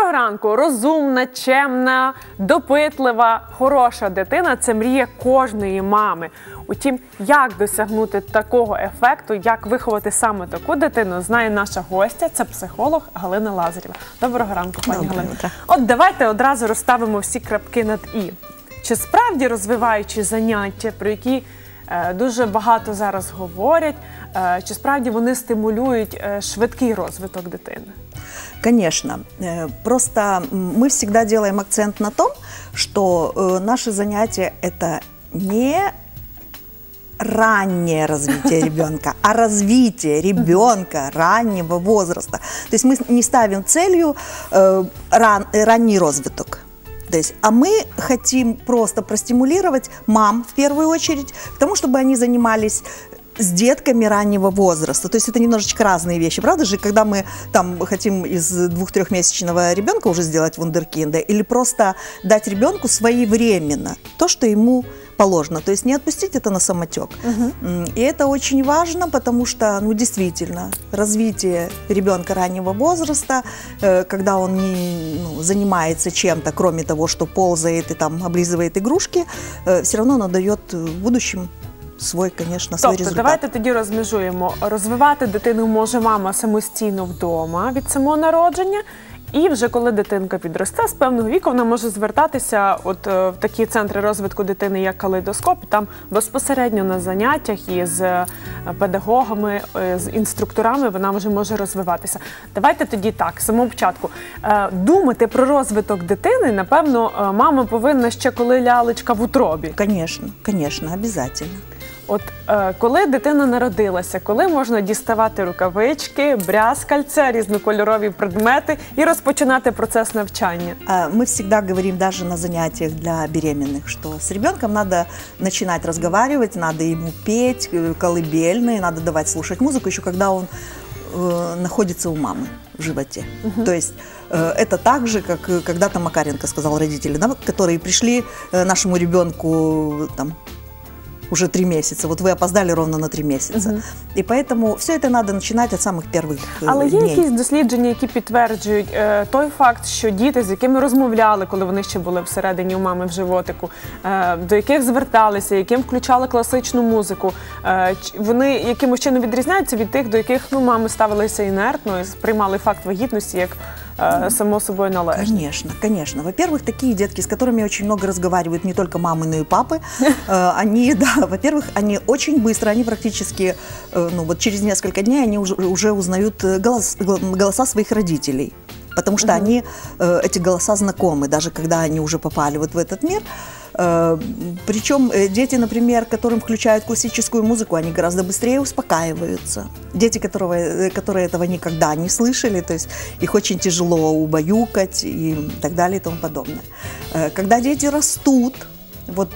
Доброго ранку! Розумна, чемна, допитлива, хороша дитина це мрія кожної мами. Утім, як досягнути такого ефекту, як виховати саме таку дитину, знає наша гостя, це психолог Галина Лазарєва. Доброго ранку, пані Галина. От давайте одразу розставимо всі крапки над і. Чи справді розвиваючі заняття, про які дуже багато зараз говорять, чи справді вони стимулюють швидкий розвиток дитини? Конечно. Просто мы всегда делаем акцент на том, что наши занятия это не раннее развитие ребенка, а развитие ребенка раннего возраста. То есть мы не ставим целью э, ран- ранний розвиток. То есть, а мы хотим просто простимулировать мам в первую очередь, к тому, чтобы они занимались с детками раннего возраста. То есть это немножечко разные вещи, правда же? Когда мы там хотим из двух-трехмесячного ребенка уже сделать вундеркинда или просто дать ребенку своевременно то, что ему положено. То есть не отпустить это на самотек. М, И это очень важно, потому что, ну, действительно, развитие ребенка раннего возраста, э, когда он не ну, занимается чем-то, кроме того, что ползает и там облизывает игрушки, все равно оно дает в будущем свой, конечно, свой Тобто, результат. давайте тоді розмежуємо. Розвивати дитину може мама самостійно вдома від самого народження. І вже коли дитинка підросте з певного віку, вона може звертатися от е, в такі центри розвитку дитини, як калейдоскоп, і там безпосередньо на заняттях із е, педагогами, е, з інструкторами вона вже може розвиватися. Давайте тоді так, з самого початку. Думати про розвиток дитини, напевно, мама повинна ще коли лялечка в утробі. Конечно, конечно, обязательно. От е, коли дитина народилася, коли можна діставати рукавички, брязкальця, різнокольорові предмети і розпочинати процес навчання? А, Мы всегда говорим даже на занятиях для беременных, что с ребенком надо начинать разговаривать, надо ему петь э, колыбельные, надо давать слушать музыку, еще когда он э, находится у мамы в животе. То есть э, это так же, как э, когда-то Макаренко сказал родители, да, которые пришли э, нашему ребенку там, уже три месяца. Вот вы опоздали ровно на три месяца. И поэтому все это надо начинать от самых первых э, Але є дней. якісь дослідження, які підтверджують е, той факт, що діти, з якими розмовляли, коли вони ще були всередині у мами в животику, е, до яких зверталися, яким включали класичну музику, е, ч- вони якимось чином відрізняються від тих, до яких ну мами ставилися інертно і сприймали факт вагітності як е, Само собою належне. Конечно, конечно. Во-первых, такие детки, с которыми очень много разговаривают не только мамы, но и папы, э, они, да, во-первых, они очень быстро, они практически, э, ну вот через несколько дней они уже, уже узнают э, голос- голоса своих родителей. Потому что они, э, эти голоса знакомы, даже когда они уже попали вот в этот мир. Э, Причем э, дети, например, которым включают классическую музыку, они гораздо быстрее успокаиваются. Дети, которого, э, которые этого никогда не слышали, то есть их очень тяжело убаюкать и так далее и тому подобное. Когда дети растут, вот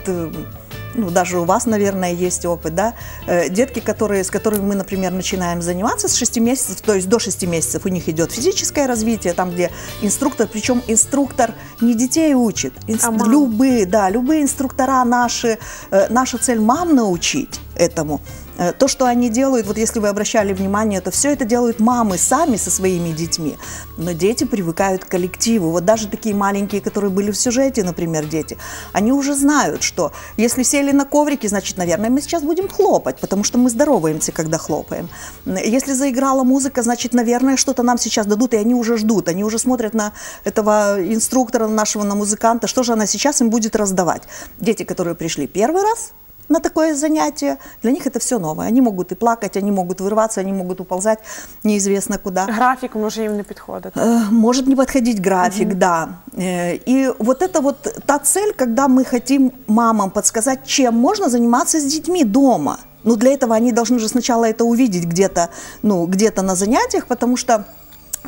ну, даже у вас, наверное, есть опыт, да, Э, детки, которые, с которыми мы, например, начинаем заниматься с 6 месяцев, то есть до 6 месяцев у них идет физическое развитие, там, где инструктор, причем инструктор не детей учит, инс- А мам. любые, да, любые инструктора наши, э, наша цель мам научить этому. Э, То, что они делают, вот если вы обращали внимание, то все это делают мамы сами со своими детьми. Но дети привыкают к коллективу. Вот даже такие маленькие, которые были в сюжете, например, дети, они уже знают, что если сели на коврике, значит, наверное, мы сейчас будем хлопать, потому что мы здороваемся, когда хлопаем. Если заиграла музыка, значит, наверное, что-то нам сейчас дадут, и они уже ждут. Они уже смотрят на этого инструктора нашего, на музыканта, что же она сейчас им будет раздавать. Дети, которые пришли первый раз, на такое занятие. Для них это все новое. Они могут и плакать, они могут вырываться, они могут уползать неизвестно куда. Графік може їм не підходити. Э, Может не подходить график, да. Э, И вот это вот та цель, когда мы хотим мамам подсказать, чем можно заниматься с детьми дома. Ну, для этого они должны же сначала это увидеть где-то, ну, где-то на занятиях, потому что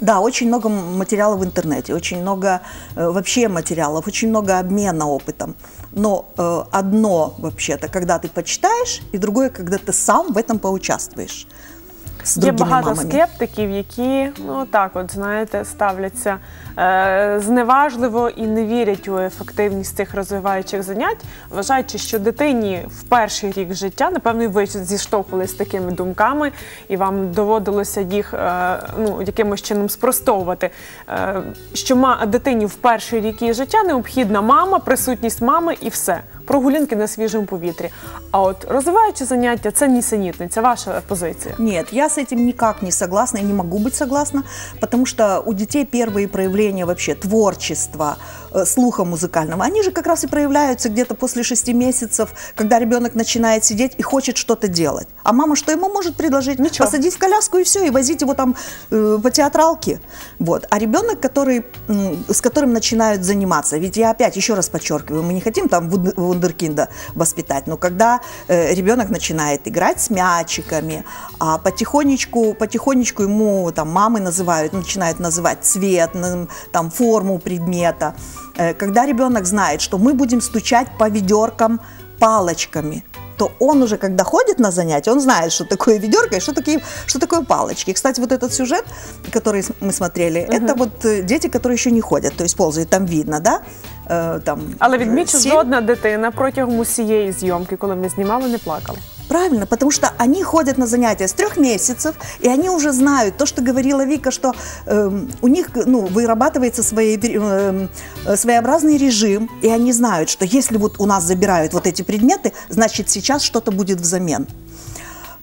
да, очень много материала в интернете, очень много э, вообще материалов, очень много обмена опытом. Но э, одно вообще-то, когда ты почитаешь, и другое, когда ты сам в этом поучаствуешь. С Є багато мамами. скептиків, які ну так, от знаєте, ставляться е, зневажливо і не вірять у ефективність цих розвиваючих занять, вважаючи, що дитині в перший рік життя, напевно, і ви зіштовхувалися з такими думками, і вам доводилося їх е, ну якимось чином спростовувати. Е, що ма дитині в перший рік її життя необхідна мама, присутність мами і все. Прогулянки на свіжому повітрі. А от розвиваючі заняття це нісенітниця, ваша позиція. Нет, я с этим никак не согласна и не могу быть согласна, потому что у детей первые проявления вообще творчества, э, слуха музыкального, они же как раз и проявляются где-то после шести месяцев, когда ребенок начинает сидеть и хочет что-то делать. А мама что ему может предложить? Ничего. Посадить в коляску и все, и возить его там э, по театралке. Вот. А ребенок, который, м, с которым начинают заниматься, ведь я опять еще раз подчеркиваю, мы не хотим там вунд- вундеркинда воспитать, но когда э, ребенок начинает играть с мячиками, а потихонечку, потихонечку ему там мамы называют, начинают называть цвет, там форму предмета, Э, когда ребенок знает, что мы будем стучать по ведеркам палочками, то он уже, когда ходит на занятия, он знает, что такое ведерко и что, такие, что такое палочки. Кстати, вот этот сюжет, который с- мы смотрели, это вот э, дети, которые еще не ходят, то есть ползают, там видно, да? Э, там, Але э, відмічу, семь. жодна дитина протягом усієї зйомки, коли ми знімали, не плакала. Правильно, потому что они ходят на занятия с трех месяцев, и они уже знают то, что говорила Вика, что эм, у них ну, вырабатывается свои, эм, э, своеобразный режим, и они знают, что если вот у нас забирают вот эти предметы, значит сейчас что-то будет взамен.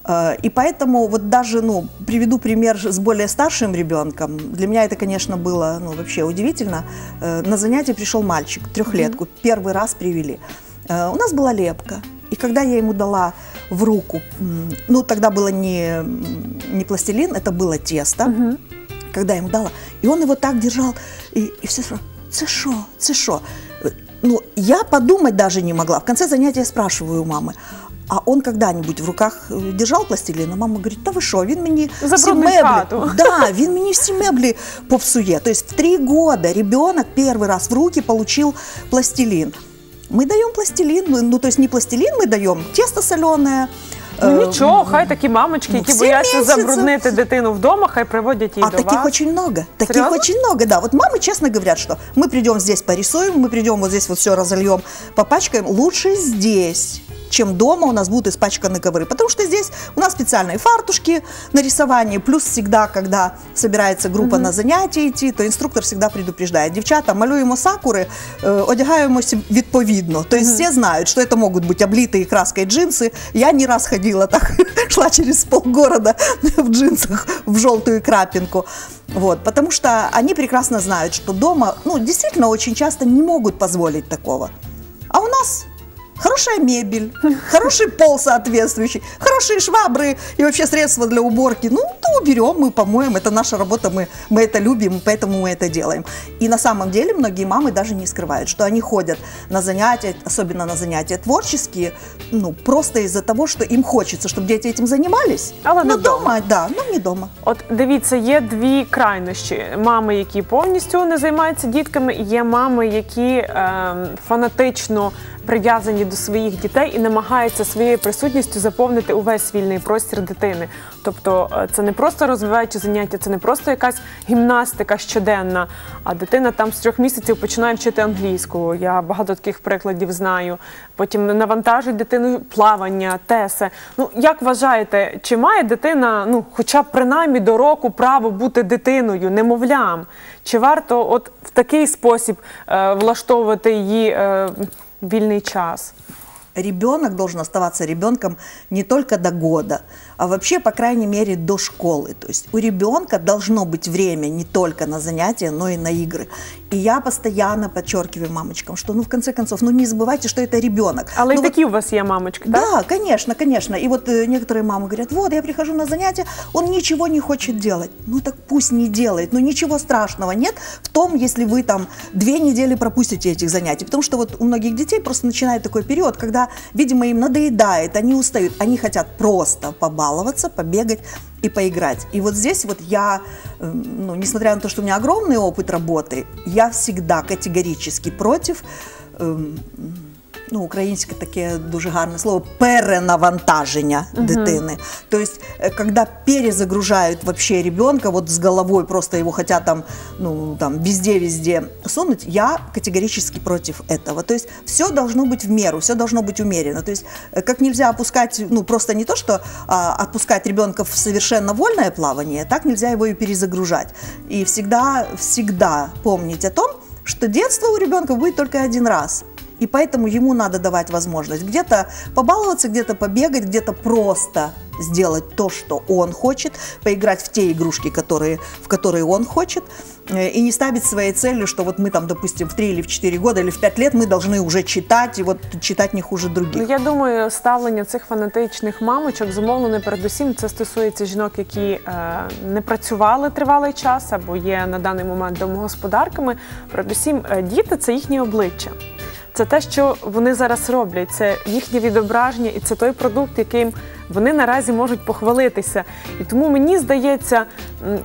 Э, И поэтому вот даже, ну, приведу пример с более старшим ребенком. Для меня это, конечно, было, ну, вообще удивительно. Э, На занятие пришел мальчик, трехлетку, первый раз привели. Э, У нас была лепка. И когда я ему дала в руку, м, ну, тогда было не, м, не пластилин, это было тесто. Когда я ему дала, и он его так держал, и, и все спрашивали, це що, це що? Э, Ну, я подумать даже не могла. В конце занятия я спрашиваю у мамы, а он когда-нибудь в руках э, держав пластилин? А мама говорит, та ви що, він мені всі Забруднить меблі, хату. да, він мені всі меблі попсує. То есть в три года ребенок первый раз в руки получил пластилин. Мы даем пластилин, ну, то есть не пластилин мы даем, тесто соленое. Ну э, нічого, хай такі мамочки, ну, які всі бояться місяці. забруднити дитину вдома, хай приводять її А до таких вас. очень много. Таких Серьезно? очень много, да. Вот мамы честно говорят, что мы придем здесь порисуем, мы придем вот здесь вот все разольем, попачкаем. Лучше здесь чем дома у нас будут испачканы ковры. Потому что здесь у нас специальные фартушки на рисование. Плюс всегда, когда собирается группа на занятия идти, то инструктор всегда предупреждает. Девчата, малюємо сакури, е, одягаємося відповідно. То есть все знают, что это могут быть облитые краской джинсы. Я не раз ходила так, шла через полгорода в джинсах в желтую крапинку. Вот, потому что они прекрасно знают, что дома, ну, действительно, очень часто не могут позволить такого. А у нас хорошая мебель, хороший пол соответствующий, хорошие швабры и вообще средства для уборки. Ну, то уберем, мы помоем, это наша работа, мы, мы это любим, поэтому мы это делаем. И на самом деле многие мамы даже не скрывают, что они ходят на занятия, особенно на занятия творческие, ну, просто из-за того, что им хочется, чтобы дети этим занимались. Але не но дома. дома, да, но не дома. От дивіться, є дві крайнощі: мами, які повністю не займаються дітками, і є мами, які е, фанатично Прив'язані до своїх дітей і намагаються своєю присутністю заповнити увесь вільний простір дитини. Тобто, е, це не просто розвиваючі заняття, це не просто якась гімнастика щоденна, а дитина там з трьох місяців починає вчити англійську. Я багато таких прикладів знаю. Потім навантажують дитину плавання, тесе. Ну як вважаєте, чи має дитина, ну хоча б принаймні до року право бути дитиною, немовлям? Чи варто от в такий спосіб е, влаштовувати її е, вільний час? Ребенок должен оставаться ребенком не только до года, а вообще, по крайней мере, до школы. То есть у ребенка должно быть время не только на занятия, но и на игры. И я постоянно подчеркиваю мамочкам, что, ну, в конце концов, ну, не забывайте, что это ребенок. Але ну, й вот у вас є мамочки, так? да, конечно, конечно. И вот э, некоторые мамы говорят, вот, я прихожу на занятия, он ничего не хочет делать. Ну так пусть не делает, ну ничего страшного нет в том, если вы там две недели пропустите этих занятий. Потому что вот у многих детей просто начинает такой период, когда, видимо, им надоедает, они устают, они хотят просто побаловаться, побегать и поиграть. И вот здесь вот я, э, ну, несмотря на то, что у меня огромный опыт работы, я всегда категорически против эм, ну, українське таке дуже гарне слово перенавантаження дитини. То есть, э, когда перезагружают вообще ребенка, вот с головой просто его хотят там, ну, там, везде-везде сунуть, я категорически против этого. То есть, все должно быть в меру, все должно быть умеренно. То есть, как нельзя опускать, ну, просто не то, что а, отпускать ребенка в совершенно вольное плавание, так нельзя его и перезагружать. И всегда, всегда помнить о том, что детство у ребенка будет только один раз. И поэтому ему надо давать возможность где-то побаловаться, где-то побегать, где-то просто сделать то, что он хочет, поиграть в те игрушки, которые, в которые он хочет, э, и не ставить своей целью, что вот мы там, допустим, в 3 или в 4 года или в 5 лет мы должны уже читать, и вот читать не хуже Ну, других. я думаю, ставлення цих фанатичних мамочок зумовлене передусім це стосується жінок, які е, не працювали тривалий час або є на даний момент домогосподарками. Передусім, е, діти це їхнє обличчя. Це те, що вони зараз роблять, це їхнє відображення, і це той продукт, яким вони наразі можуть похвалитися. І тому мені здається,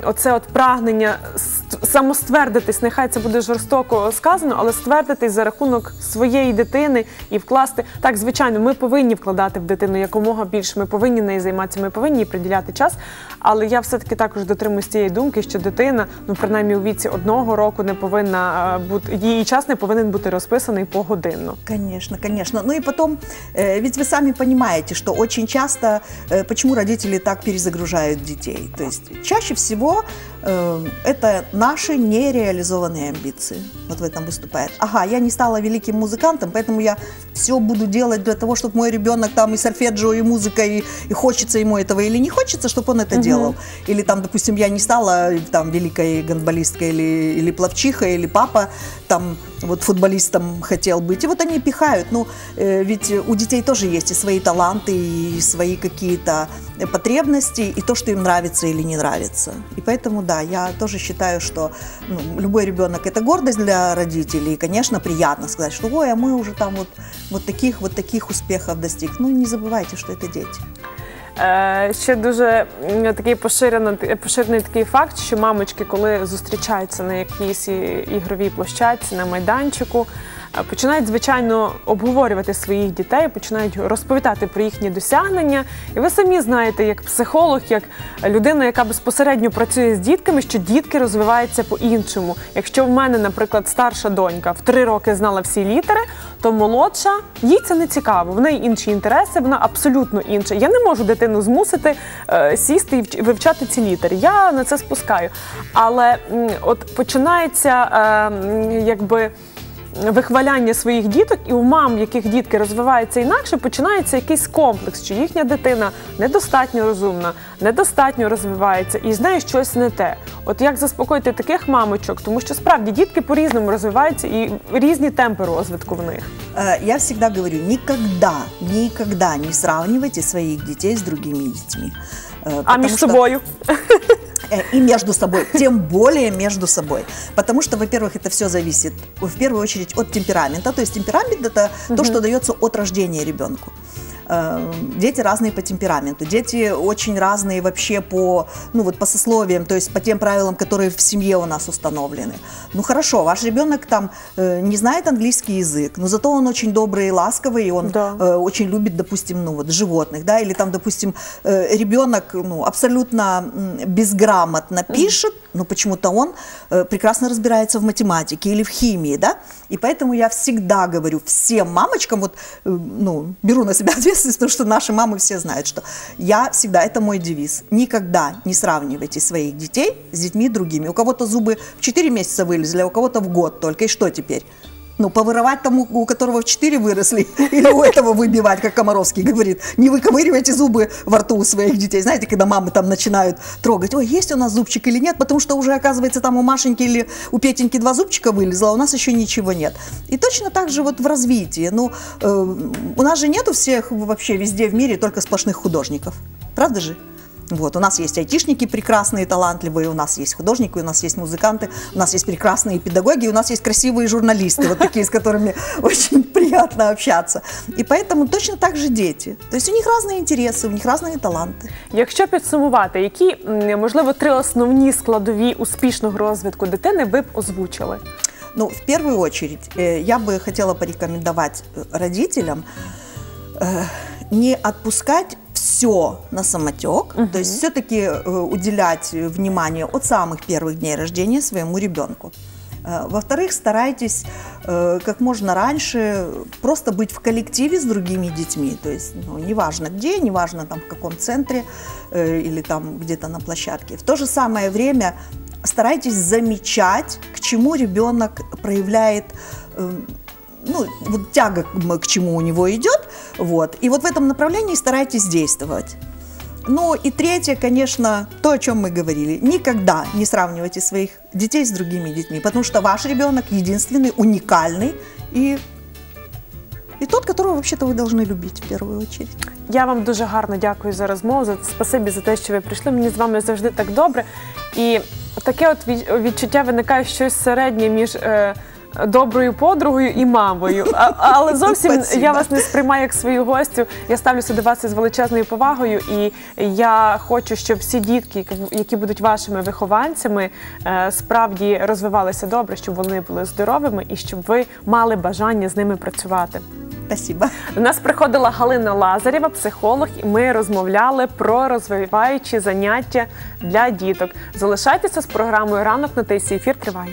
оце от прагнення ст- самоствердитись, нехай це буде жорстоко сказано, але ствердитись за рахунок своєї дитини і вкласти. Так, звичайно, ми повинні вкладати в дитину якомога більше. Ми повинні нею займатися, ми повинні приділяти час. Але я все-таки також дотримуюсь цієї думки, що дитина, ну принаймні у віці одного року, не повинна е, бути її час не повинен бути розписаний погодинно. Конечно, конечно. Ну и потом, э, ведь вы сами понимаете, что очень часто, э, почему родители так перезагружают детей. То есть чаще всего э, это наши нереализованные амбиции. Вот в этом выступает. Ага, я не стала великим музыкантом, поэтому я все буду делать для того, чтобы мой ребенок там и сольфеджио, и музыка, и, и хочется ему этого или не хочется, чтобы он это делал. Или там, допустим, я не стала там великой гандболисткой или, или пловчихой, или папа там вот футболистом хотел быть. И вот они пихают. Ну, э, ведь у детей тоже есть и свои таланты, и свои какие-то потребности, и то, что им нравится или не нравится. И поэтому, да, я тоже считаю, что ну, любой ребенок это гордость для родителей. И, конечно, приятно сказать, что ой, а мы уже там вот, вот таких вот таких успехов достиг. Ну, не забывайте, что это дети. Е, ще дуже м, такий поширений, поширений такий факт, що мамочки, коли зустрічаються на якійсь і- ігровій площадці, на майданчику, е, починають звичайно обговорювати своїх дітей, починають розповідати про їхні досягнення. І ви самі знаєте, як психолог, як людина, яка безпосередньо працює з дітками, що дітки розвиваються по-іншому. Якщо в мене, наприклад, старша донька в три роки знала всі літери, то молодша їй це не цікаво. В неї інші інтереси, вона абсолютно інша. Я не можу дитину змусити е, сісти і вч- вивчати ці літери. Я на це спускаю. Але от починається е, якби Вихваляння своїх діток, і у мам, яких дітки розвиваються інакше, починається якийсь комплекс, що їхня дитина недостатньо розумна, недостатньо розвивається і з нею щось не те. От як заспокоїти таких мамочок, тому що справді дітки по-різному розвиваються і різні темпи розвитку в них. Э, Я всегда говорю, никогда, никогда не сравнивайте своих детей с другими детьми. Э, А потому між что- собою Э, и между собой, тем более между собой. Потому что, во-первых, это все зависит в первую очередь от темперамента. То есть темперамент это то, что дается от рождения ребенку. Э, Дети разные по темпераменту, дети очень разные вообще по, ну вот по сословиям, то есть по тем правилам, которые в семье у нас установлены. Ну хорошо, ваш ребенок там э, не знает английский язык, но зато он очень добрый и ласковый, и он Да. э, очень любит, допустим, ну вот животных, да, или там, допустим, э, ребенок, ну абсолютно безграмотно пишет, но почему-то он э, прекрасно разбирается в математике или в химии, да, и поэтому я всегда говорю всем мамочкам, вот, э, ну, беру на себя ответственность, потому что наши мамы все знают, что я всегда, это мой девиз, никогда не сравнивайте своих детей с детьми другими. У кого-то зубы в 4 месяца вылезли, а у кого-то в год только, и что теперь? Ну, повырывать тому, у которого в 4 выросли, или у этого выбивать, как Комаровский говорит. Не выковыривайте зубы во рту у своих детей. Знаете, когда мамы там начинают трогать, ой, есть у нас зубчик или нет, потому что уже, оказывается, там у Машеньки или у Петеньки два зубчика вылезло, а у нас еще ничего нет. И точно так же вот в развитии. Ну, э, у нас же нету всех вообще везде в мире только сплошных художников. Правда же? Вот, у нас есть айтишники прекрасные, талантливые, у нас есть художники, у нас есть музыканты, у нас есть прекрасные педагоги, у нас есть красивые журналисты, вот такие, с которыми очень приятно общаться. И поэтому точно так же дети. То есть у них разные интересы, у них разные таланты. Якщо підсумувати, які м, можливо три основні складові успішного розвитку дитини ви б озвучили? Ну, в первую очередь, э, я бы хотела порекомендовать э, родителям э, не отпускать все на самотек, то есть все-таки уделять внимание от самых первых дней рождения своему ребенку. Э, Во-вторых, старайтесь э, как можно раньше просто быть в коллективе с другими детьми. То есть, ну, неважно где, неважно там в каком центре э, или там где-то на площадке. В то же самое время старайтесь замечать, к чему ребенок проявляет э, ну, вот тяга к, к чему у него идет, вот, и вот в этом направлении старайтесь действовать. Ну и третье, конечно, то, о чем мы говорили. Никогда не сравнивайте своих детей с другими детьми, потому что ваш ребенок единственный, уникальный и, и тот, которого вообще-то вы должны любить в первую очередь. Я вам дуже гарно дякую за розмову. За спасибі за те, що ви прийшли. Мені з вами завжди так добре. І таке от від- відчуття виникає щось середнє між. Е, Доброю подругою і мамою, а, але зовсім я вас не сприймаю як свою гостю. Я ставлюся до вас із величезною повагою, і я хочу, щоб всі дітки, які- будуть вашими вихованцями, е, справді розвивалися добре, щоб вони були здоровими і щоб ви мали бажання з ними працювати. Спасибо. До нас приходила Галина Лазарєва, психолог, і ми розмовляли про розвиваючі заняття для діток. Залишайтеся з програмою ранок на тисі. Ефір триває.